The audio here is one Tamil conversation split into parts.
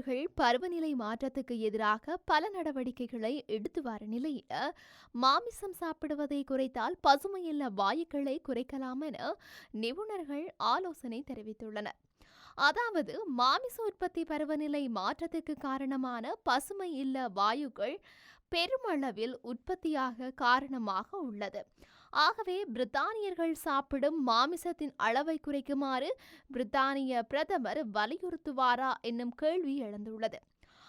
நாடுகள் பருவநிலை மாற்றத்துக்கு எதிராக பல நடவடிக்கைகளை எடுத்து வர நிலையில் மாமிசம் சாப்பிடுவதை குறைத்தால் பசுமையில்ல வாயுக்களை குறைக்கலாம் என நிபுணர்கள் ஆலோசனை தெரிவித்துள்ளனர். அதாவது மாமிச உற்பத்தி பருவநிலை மாற்றத்துக்கு காரணமான பசுமை இல்ல வாயுக்கள் பெருமளவில் உற்பத்தியாக காரணமாக உள்ளது. ஆகவே பிரித்தானியர்கள் சாப்பிடும் மாமிசத்தின் அளவை குறைக்குமாறு பிரித்தானிய பிரதமர் வலியுறுத்துவாரா என்னும் கேள்வி எழுந்துள்ளது.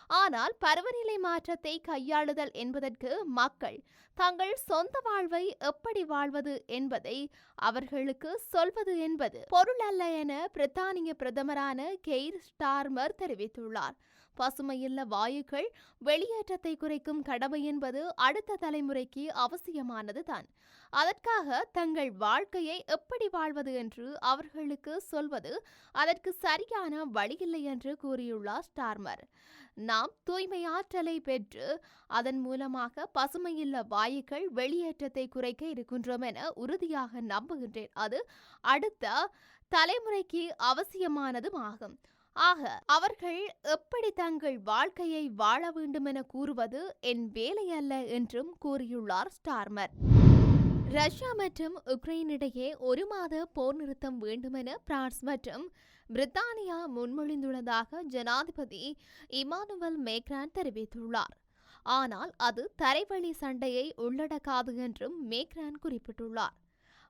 ஆனால் பருவநிலை மாற்றத்தை கையாளுதல் என்பதற்கு மக்கள் தங்கள் சொந்த வாழ்வை எப்படி வாழ்வது என்பதை அவர்களுக்கு சொல்வது என்பது பொருள் அல்ல என பிரித்தானிய பிரதமரான கெய்ர் ஸ்டார்மர் தெரிவித்துள்ளார். பசுமையில்ல வாயுக்கள் வெளியேற்றத்தை குறைக்கும் கடமை என்பது அடுத்த தலைமுறைக்கு அவசியமானது தான். அதற்காக தங்கள் வாழ்க்கையை எப்படி வாழ்வது என்று அவர்களுக்கு சொல்வது அதற்கு சரியான வழியில்லை என்று கூறியுள்ளார் ஸ்டார்மர். நாம் தூய்மை ஆற்றலை பெற்று அதன் மூலமாக பசுமையில்ல வாயுக்கள் வெளியேற்றத்தை குறைக்க இருக்கின்றோம் என உறுதியாக நம்புகின்றேன். அது அடுத்த தலைமுறைக்கு அவசியமானதும் ஆகும். ஆக அவர்கள் எப்படி தங்கள் வாழ்க்கையை வாழ வேண்டும் என கூறுவது என் வேலை அல்ல என்றும் கூறியுள்ளார் ஸ்டார்மர். ரஷ்யா மற்றும் உக்ரைன் இடையே ஒரு மாத போர் நிறுத்தம் வேண்டுமென பிரான்ஸ் மற்றும் பிரித்தானியா முன்மொழிந்துள்ளதாக ஜனாதிபதி இமானுவல் மேக்ரான் தெரிவித்துள்ளார். ஆனால் அது தரைவழி சண்டையை உள்ளடக்காது என்றும் மேக்ரான் குறிப்பிட்டுள்ளார்.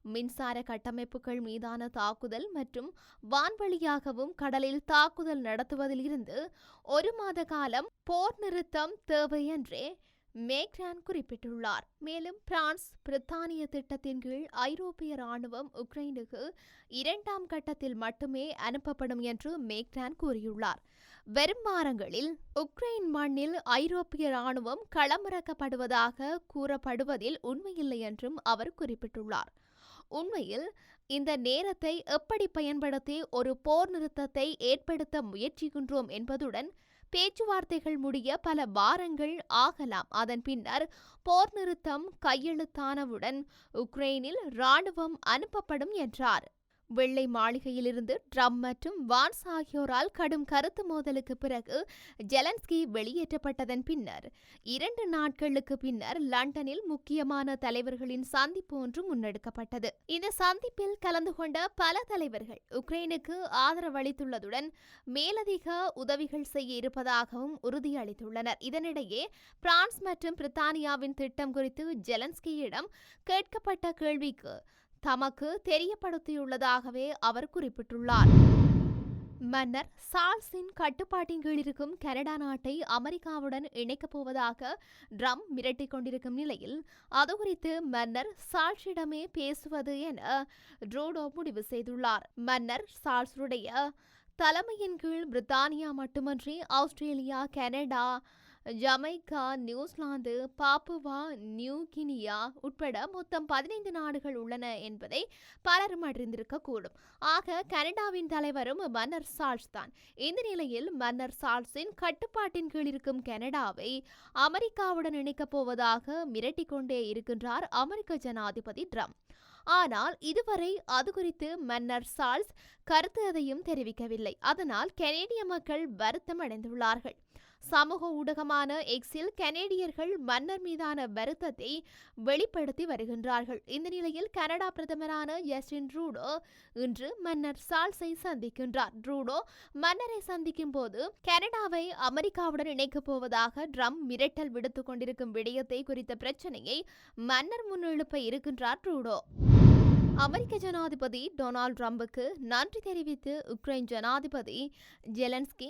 மின்சார கட்டமைப்புகள் மீதான தாக்குதல் மற்றும் வான்வழியாகவும் கடலில் தாக்குதல் நடத்துவதில் இருந்து ஒரு மாத காலம் போர் நிறுத்தம் தேவை என்றே மேக்ரான் குறிப்பிட்டுள்ளார். மேலும் பிரான்ஸ் பிரித்தானிய திட்டத்தின் கீழ் ஐரோப்பிய ராணுவம் உக்ரைனுக்கு இரண்டாம் கட்டத்தில் மட்டுமே அனுப்பப்படும் என்று மேக்ரான் கூறியுள்ளார். வெறும் வாரங்களில் உக்ரைன் மண்ணில் ஐரோப்பிய ராணுவம் களமிறக்கப்படுவதாக கூறப்படுவதில் உண்மையில்லை என்றும் அவர் குறிப்பிட்டுள்ளார். உண்மையில் இந்த நேரத்தை எப்படி பயன்படுத்தி ஒரு போர் நிறுத்தத்தை ஏற்படுத்த முயற்சிக்கின்றோம் என்பதுடன் பேச்சுவார்த்தைகள் முடிய பல வாரங்கள் ஆகலாம். அதன் பின்னர் போர் நிறுத்தம் கையெழுத்தானவுடன் உக்ரைனில் ராணுவம் அனுப்பப்படும் என்றார். வெள்ளை மாளிகையிலிருந்து ட்ரம்ப் மற்றும் வான்ஸ் ஆகியோரால் கடும் கருத்து மோதலுக்கு பிறகு ஜெலன்ஸ்கி வெளியேற்றப்பட்டதன் பின்னர் இரண்டு நாட்களுக்கு பின்னர் லண்டனில் முக்கியமான தலைவர்களின் சந்திப்பு ஒன்று முன்னெடுக்கப்பட்டது. இந்த சந்திப்பில் கலந்து கொண்ட பல தலைவர்கள் உக்ரைனுக்கு ஆதரவளித்துள்ளதுடன் மேலதிக உதவிகள் செய்ய இருப்பதாகவும் உறுதியளித்துள்ளனர். இதனிடையே பிரான்ஸ் மற்றும் பிரித்தானியாவின் திட்டம் குறித்து ஜெலன்ஸ்கியிடம் கேட்கப்பட்ட கேள்விக்கு தமக்கு தெரியப்படுத்தியுள்ளதாகவே அவர் குறிப்பிட்டுள்ளார். மன்னர் சார்ல்ஸின் கட்டுப்பாட்டின் கீழ் இருக்கும் கனடா நாட்டை அமெரிக்காவுடன் இணைக்கப் போவதாக ட்ரம்ப் மிரட்டிக் கொண்டிருக்கும் நிலையில் அது குறித்து மன்னர் சார்ல்ஸிடமே பேசுவது என ட்ரூடோ முடிவு செய்துள்ளார். மன்னர் சார்ல்ஸுடைய தலைமையின் கீழ் பிரித்தானியா மட்டுமன்றி Australia Canada Jamaica New Zealand Papua New Guinea உட்பட மொத்தம் பதினைந்து நாடுகள் உள்ளன என்பதை பலரும் அறிந்திருக்கக்கூடும் ஆக கனடாவின் தலைவரும் மன்னர் சார்ல்ஸ் தான் இந்த நிலையில் மன்னர் சால்ஸின் கட்டுப்பாட்டின் கீழ் இருக்கும் கனடாவை அமெரிக்காவுடன் இணைக்கப் போவதாக மிரட்டிக் கொண்டே இருக்கின்றார் அமெரிக்க ஜனாதிபதி ட்ரம்ப். ஆனால் இதுவரை அது குறித்து மன்னர் சால்ஸ் கருத்து எதையும் தெரிவிக்கவில்லை. அதனால் கனேடிய மக்கள் வருத்தம் அடைந்துள்ளார்கள். சமூக ஊடகமான எக்ஸில் கனேடியர்கள் மன்னர் மீதான வருத்தத்தை வெளிப்படுத்தி வருகின்றார்கள். இந்த நிலையில் கனடா பிரதமரான ஜஸ்டின் ட்ரூடோ இன்று மன்னர் சால்ஸை சந்திக்கின்றார். ட்ரூடோ மன்னரை சந்திக்கும் போது கனடாவை அமெரிக்காவுடன் இணைக்கப் போவதாக ட்ரம்ப் மிரட்டல் விடுத்துக் கொண்டிருக்கும் விடயத்தை குறித்த பிரச்சனையை மன்னர் முன்னெழுப்ப இருக்கின்றார் ட்ரூடோ அமெரிக்க ஜனாதிபதி டொனால்ட் ட்ரம்புக்கு நன்றி தெரிவித்து உக்ரைன் ஜனாதிபதி ஜெலன்ஸ்கி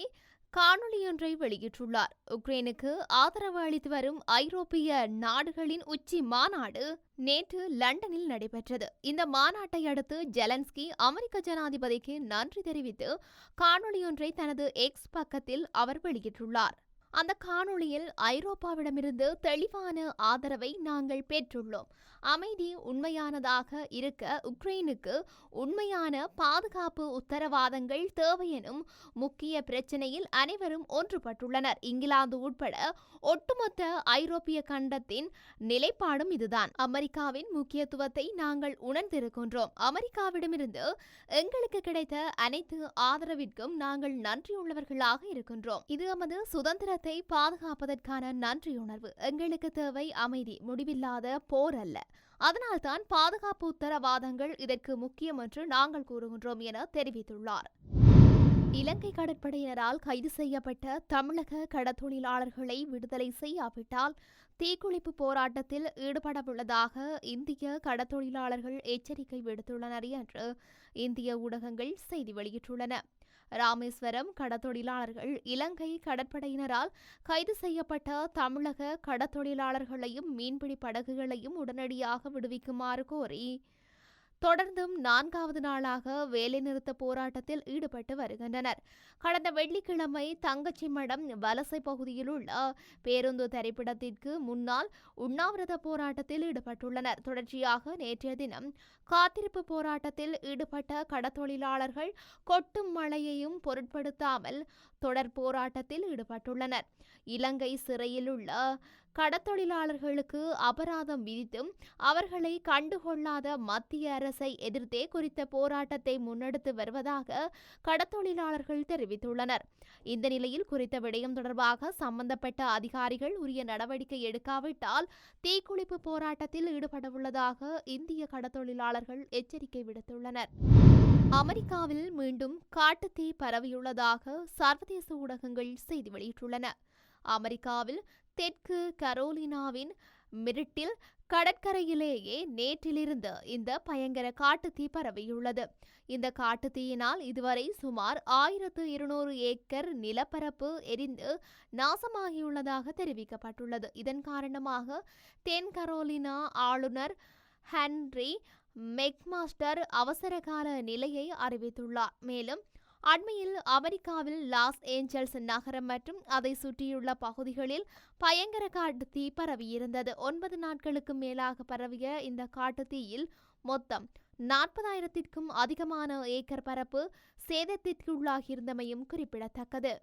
காணொளியொன்றை வெளியிட்டுள்ளார். உக்ரைனுக்கு ஆதரவு அளித்து வரும் ஐரோப்பிய நாடுகளின் உச்சி மாநாடு நேற்று லண்டனில் நடைபெற்றது. இந்த மாநாட்டை அடுத்து ஜெலன்ஸ்கி அமெரிக்க ஜனாதிபதிக்கு நன்றி தெரிவித்து காணொளியொன்றை தனது எக்ஸ் பக்கத்தில் அவர் வெளியிட்டுள்ளார். அந்த காணொளியில் ஐரோப்பாவிடமிருந்து தெளிவான ஆதரவை நாங்கள் பெற்றுள்ளோம். அமைதி உண்மையானதாக இருக்க உக்ரைனுக்கு உண்மையான பாதுகாப்பு உத்தரவாதங்கள் தேவை எனும் முக்கிய பிரச்சனையில் அனைவரும் ஒன்றுபட்டுள்ளனர். இங்கிலாந்து உட்பட ஒட்டுமொத்த ஐரோப்பிய கண்டத்தின் நிலைப்பாடும் இதுதான். அமெரிக்காவின் முக்கியத்துவத்தை நாங்கள் உணர்ந்திருக்கின்றோம். அமெரிக்காவிடமிருந்து எங்களுக்கு கிடைத்த அனைத்து ஆதரவிற்கும் நாங்கள் நன்றியுள்ளவர்களாக இருக்கின்றோம். இது எமது சுதந்திரத்தை பாதுகாப்பதற்கான நன்றியுணர்வு எங்களுக்கு தேவை அமைதி முடிவில்லாத போர் அல்ல. அதனால்தான் பாதுகாப்பு உத்தரவாதங்கள் இதற்கு முக்கியம் என்று நாங்கள் கூறுகின்றோம் என தெரிவித்துள்ளார். இலங்கை கடற்படையினரால் கைது செய்யப்பட்ட தமிழக கடத்தொழிலாளர்களை விடுதலை செய்யாவிட்டால் தீக்குளிப்பு போராட்டத்தில் ஈடுபடவுள்ளதாக இந்திய கடத்தொழிலாளர்கள் எச்சரிக்கை விடுத்துள்ளனர் என்று இந்திய ஊடகங்கள் செய்தி வெளியிட்டுள்ளன. ராமேஸ்வரம் கடத்தொழிலாளர்கள் இலங்கை கடற்படையினரால் கைது செய்யப்பட்ட தமிழக கடத்தொழிலாளர்களையும் மீன்பிடி படகுகளையும் உடனடியாக விடுவிக்குமாறு கோரி தொடர்ந்தும் நான்காவது நாளாக வேலைநிறுத்த போராட்டத்தில் ஈடுபட்டு வருகின்றனர். கடந்த வெள்ளிக்கிழமை தங்கச்சிமடம் வலசை பகுதியில் உள்ள பேருந்து திரைப்படத்திற்கு முன்னால் உண்ணாவிரத போராட்டத்தில் ஈடுபட்டுள்ளனர். தொடர்ச்சியாக நேற்றைய தினம் காத்திருப்பு போராட்டத்தில் ஈடுபட்ட கடத்தொழிலாளர்கள் கொட்டும் மழையையும் பொருட்படுத்தாமல் தொடர் போராட்டத்தில் ஈடுபட்டுள்ளனர். இலங்கை சிறையில் உள்ள கடத்தொழிலாளர்களுக்கு அபராதம் விதித்தும் அவர்களை கண்டுகொள்ளாத மத்திய அரசை எதிர்த்தே குறித்த போராட்டத்தை முன்னெடுத்து வருவதாக கடத்தொழிலாளர்கள் தெரிவித்துள்ளனர். இந்த நிலையில் குறித்த விடயம் தொடர்பாக சம்பந்தப்பட்ட அதிகாரிகள் உரிய நடவடிக்கை எடுக்காவிட்டால் தீக்குளிப்பு போராட்டத்தில் ஈடுபடவுள்ளதாக இந்திய கடத்தொழிலாளர்கள் எச்சரிக்கை விடுத்துள்ளனர். அமெரிக்காவில் மீண்டும் காட்டுத்தீ பரவியுள்ளதாக சர்வதேச ஊடகங்கள் செய்தி வெளியிட்டுள்ளன. அமெரிக்காவில் தெற்கு கரோலினாவின் மிரிட்டில் கடற்கரையிலேயே நேற்றிலிருந்து இந்த பயங்கர காட்டுத்தீ பரவியுள்ளது. இந்த காட்டுத்தீயினால் இதுவரை சுமார் ஆயிரத்து இருநூறு ஏக்கர் நிலப்பரப்பு எரிந்து நாசமாகியுள்ளதாக தெரிவிக்கப்பட்டுள்ளது. இதன் காரணமாக தென் கரோலினா ஆளுநர் ஹென்ரி மெக்மாஸ்டர் அவசரகால நிலையை அறிவித்துள்ளார். மேலும் அண்மையில் அமெரிக்காவில் லாஸ் ஏஞ்சல்ஸ் நகரம் மற்றும் அதை சுற்றியுள்ள பகுதிகளில் பயங்கர காட்டு தீ பரவியிருந்தது. ஒன்பது நாட்களுக்கு மேலாக பரவிய இந்த காட்டுத்தீயில் மொத்தம் நாற்பதாயிரத்திற்கும் அதிகமான ஏக்கர் பரப்பு சேதத்திற்குள்ளாகியிருந்தமையும் குறிப்பிடத்தக்கது.